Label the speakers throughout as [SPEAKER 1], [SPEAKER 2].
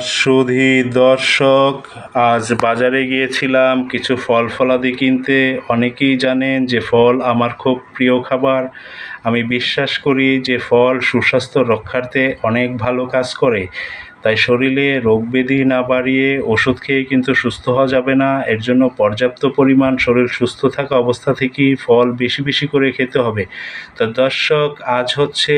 [SPEAKER 1] সুধী দর্শক, আজ বাজারে গিয়েছিলাম, কিছু ফল ফলাদি কিনতে। অনেকেই জানেন যে ফল আমার খুব প্রিয় খাবার। আমি বিশ্বাস করি যে ফল সুস্বাস্থ্য রক্ষার্থে অনেক ভালো কাজ করে। তাই শরীরে রোগ ব্যাধি না বাড়িয়ে ওষুধ খেয়ে কিন্তু সুস্থ হওয়া যাবে না। এর জন্য পর্যাপ্ত পরিমাণ শরীর সুস্থ থাকা অবস্থা থেকেই ফল বেশি বেশি করে খেতে হবে। তো দর্শক, আজ হচ্ছে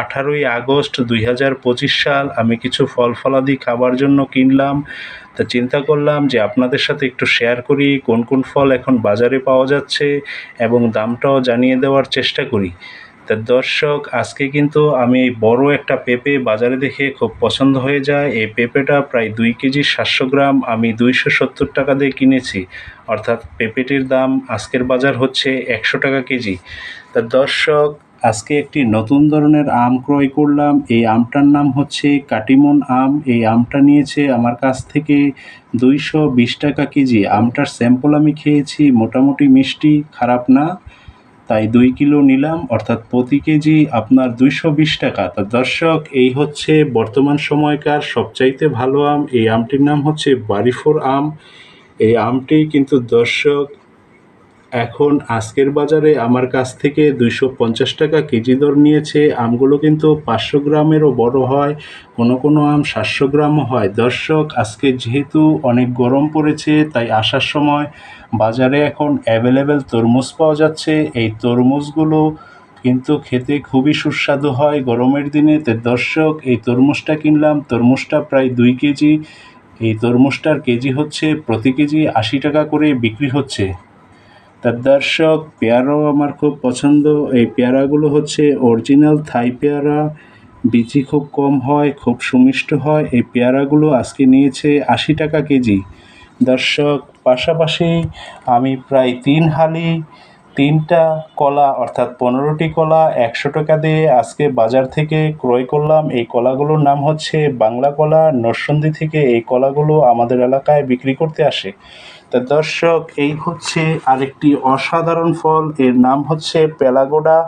[SPEAKER 1] আঠারোই আগস্ট দুই হাজার পঁচিশ সাল। আমি কিছু ফল ফলাদি খাবার জন্য কিনলাম। তা চিন্তা করলাম যে আপনাদের সাথে একটু শেয়ার করি, কোন কোন ফল এখন বাজারে পাওয়া যাচ্ছে এবং দামটাও জানিয়ে দেওয়ার চেষ্টা করি। তা দর্শক, আজকে কিন্তু আমি বড় একটা পেঁপে বাজারে দেখে খুব পছন্দ হয়ে যায়। এই পেঁপেটা প্রায় দুই কেজি সাতশো গ্রাম আমি দুইশো সত্তর টাকা দিয়ে কিনেছি। অর্থাৎ পেঁপেটির দাম আজকের বাজার হচ্ছে একশো টাকা কেজি। তা দর্শক, আজকে একটি নতুন ধরনের আম ক্রয় করলাম। এই আমটার নাম হচ্ছে কাটিমন আম। এই আমটা নিয়েছে আমার কাছ থেকে দুইশো বিশ টাকা কেজি। আমটার স্যাম্পল আমি খেয়েছি, মোটামুটি মিষ্টি, খারাপ না। তাই দুই কিলো নিলাম, অর্থাৎ প্রতি কেজি আপনার দুইশো বিশ টাকা। তা দর্শক, এই হচ্ছে বর্তমান সময়কার সবচাইতে ভালো আম। এই আমটির নাম হচ্ছে বারিফোর আম। এই আমটি কিন্তু দর্শক এখন আজকের বাজারে আমার কাছ থেকে দুইশো পঞ্চাশ টাকা কেজি দর নিয়েছে। আমগুলো কিন্তু পাঁচশো গ্রামেরও বড় হয়, কোনো কোনো আম সাতশো গ্রামও হয়। দর্শক, আজকে যেহেতু অনেক গরম পড়েছে, তাই আসার সময় বাজারে এখন অ্যাভেলেবেল তরমুজ পাওয়া যাচ্ছে। এই তরমুজগুলো কিন্তু খেতে খুবই সুস্বাদু হয় গরমের দিনে। তো দর্শক, এই তরমুজটা কিনলাম, তরমুজটা প্রায় দুই কেজি। এই তরমুজটার কেজি হচ্ছে, প্রতি কেজি আশি টাকা করে বিক্রি হচ্ছে। তার দর্শক পেয়ারাও আমার খুব পছন্দ। এই পেয়ারাগুলো হচ্ছে অরিজিনাল থাই পেয়ারা। বিচি খুব কম হয়, খুব সুমিষ্ট হয়। এই পেয়ারাগুলো আজকে নিয়েছে আশি টাকা কেজি। দর্শক, পাশাপাশি আমি প্রায় তিন হালি, তিনটা কলা, অর্থাৎ পনেরোটি কলা একশো টাকা দিয়ে আজকে বাজার থেকে ক্রয় করলাম। এই কলাগুলোর নাম হচ্ছে বাংলা কলা। নরসন্দি থেকে এই কলাগুলো আমাদের এলাকায় বিক্রি করতে আসে। তা দর্শক, এই হচ্ছে আরেকটি অসাধারণ ফল। এর নাম হচ্ছে পেলাগোডা।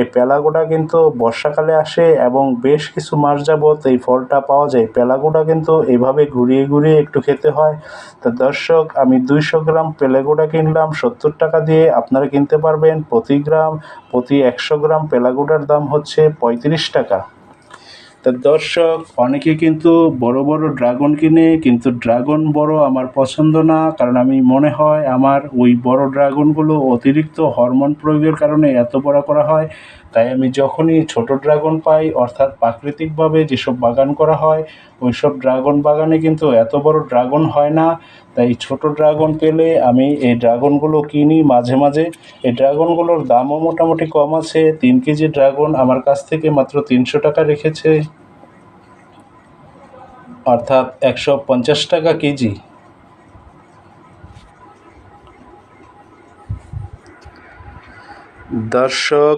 [SPEAKER 1] এই পেলাগোডা কিন্তু বর্ষাকালে আসে এবং বেশ কিছু মাস যাবৎ এই ফলটা পাওয়া যায়। পেলাগোডা কিন্তু এভাবে ঘুরিয়ে ঘুরিয়ে একটু খেতে হয়। তা দর্শক, আমি দুইশো গ্রাম পেলাগোডা কিনলাম, সত্তর টাকা দিয়ে আপনারা কিনতে পারবেন। প্রতি গ্রাম, প্রতি একশো গ্রাম পেলাগোডার দাম হচ্ছে পঁয়ত্রিশ টাকা। তা দর্শক, অনেকে কিন্তু বড় বড় ড্রাগন কিনে, কিন্তু ড্রাগন বড় আমার পছন্দ না, কারণ আমি মনে হয় আমার ওই বড় ড্রাগনগুলো অতিরিক্ত হরমোন প্রয়োগের কারণে এত বড় করা হয়। তাই আমি যখনই ছোট ড্রাগন পাই, অর্থাৎ প্রাকৃতিকভাবে যেসব বাগান করা হয় ওই সব ড্রাগন বাগানে কিন্তু এত বড় ড্রাগন হয় না। তাই ছোট ড্রাগন পেলে আমি এই ড্রাগনগুলো কিনি মাঝে মাঝে। এই ড্রাগনগুলোর দামও মোটামুটি কম আছে। তিন কেজি ড্রাগন আমার কাছ থেকে মাত্র তিনশো টাকা রেখেছে। অর্থাৎ একশো পঞ্চাশ টাকা কেজি। দর্শক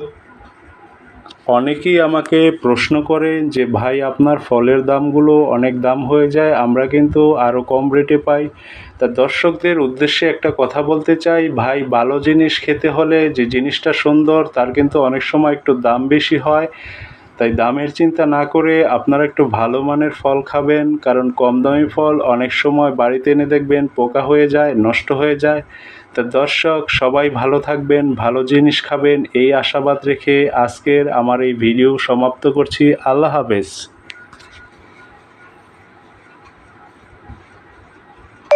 [SPEAKER 1] অনেকেই আমাকে প্রশ্ন করেন যে, ভাই, আপনার ফলের দামগুলো অনেক দাম হয়ে যায়, আমরা কিন্তু আরও কম রেটে পাই। তা দর্শকদের উদ্দেশ্যে একটা কথা বলতে চাই, ভাই, ভালো জিনিস খেতে হলে যে জিনিসটা সুন্দর, তার কিন্তু অনেক সময় একটু দাম বেশি হয়। তাই দামের চিন্তা না করে আপনারা একটু ভালো মানের ফল খাবেন, কারণ কম দামি ফল অনেক সময় বাড়িতে এনে দেখবেন পোকা হয়ে যায়, নষ্ট হয়ে যায়। তা দর্শক, সবাই ভালো থাকবেন, ভালো জিনিস খাবেন, এই আশাবাদ রেখে আজকের আমার এই ভিডিও সমাপ্ত করছি। আল্লাহ হাফেজ।